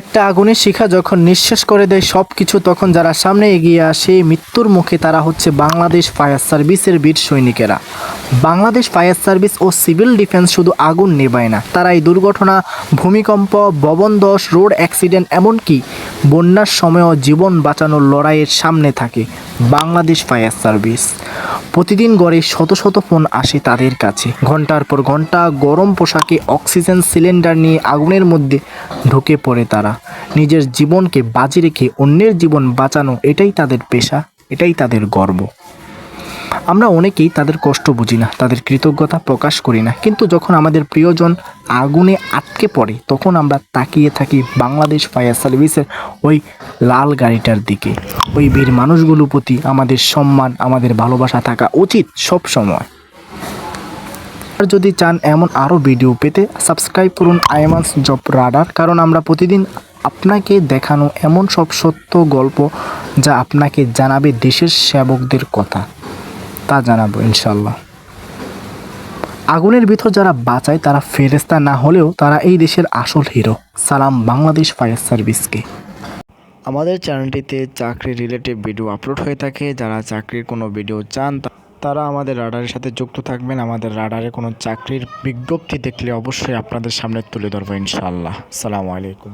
একটা আগুনের শিখা যখন নিঃশ্বাস করে দেয় সব কিছু তখন যারা সামনে এগিয়ে আসে, মৃত্যুর মুখে তারা হচ্ছে বাংলাদেশ ফায়ার সার্ভিসের বীর সৈনিকেরা। বাংলাদেশ ফায়ার সার্ভিস ও সিভিল ডিফেন্স শুধু আগুন নেবায় না, তারা এই দুর্ঘটনা, ভূমিকম্প ভবন দশ, রোড অ্যাক্সিডেন্ট, এমনকি বন্যার সময়ও জীবন বাঁচানোর লড়াইয়ের সামনে থাকে বাংলাদেশ ফায়ার সার্ভিস। প্রতিদিন গড়ে শত শত ফোন আসে তাদের কাছে। ঘণ্টার পর ঘণ্টা গরম পোশাকে অক্সিজেন সিলিন্ডার নিয়ে আগুনের মধ্যে ঢুকে পড়ে তারা। নিজের জীবনকে বাজি রেখে অন্যের জীবন বাঁচানো এটাই তাদের পেশা, এটাই তাদের গর্ব। আমরা অনেকেই তাদের কষ্ট বুঝি না, তাদের কৃতজ্ঞতা প্রকাশ করি না। কিন্তু যখন আমাদের প্রিয়জন আগুনে আটকে পড়ে, তখন আমরা তাকিয়ে থাকি বাংলাদেশ ফায়ার সার্ভিসের ওই লাল গাড়িটার দিকে। ওই বীর মানুষগুলোর প্রতি আমাদের সম্মান, আমাদের ভালোবাসা থাকা উচিত সব সময়। আর যদি চান এমন আরও ভিডিও পেতে, সাবস্ক্রাইব করুন আইমান্স জব রাডার, কারণ আমরা প্রতিদিন আপনাকে দেখানো এমন সব সত্য গল্প যা আপনাকে জানাবে দেশের সেবকদের কথা। তা জানাব ইনশাল্লাহ আগুনের ভিতর যারা বাঁচায় তারা ফেরেস্তা না হলেও তারা এই দেশের আসল হিরো। সালাম বাংলাদেশ ফায়ার সার্ভিসকে। আমাদের চ্যানেলটিতে চাকরি রিলেটিভ ভিডিও আপলোড হয়ে থাকে। যারা চাকরির কোনো ভিডিও চান তারা আমাদের রাডারের সাথে যুক্ত থাকবেন। আমাদের রাডারে কোনো চাকরির বিজ্ঞপ্তি দেখলে অবশ্যই আপনাদের সামনে তুলে ধরবো ইনশাল্লাহ সালামু আলাইকুম।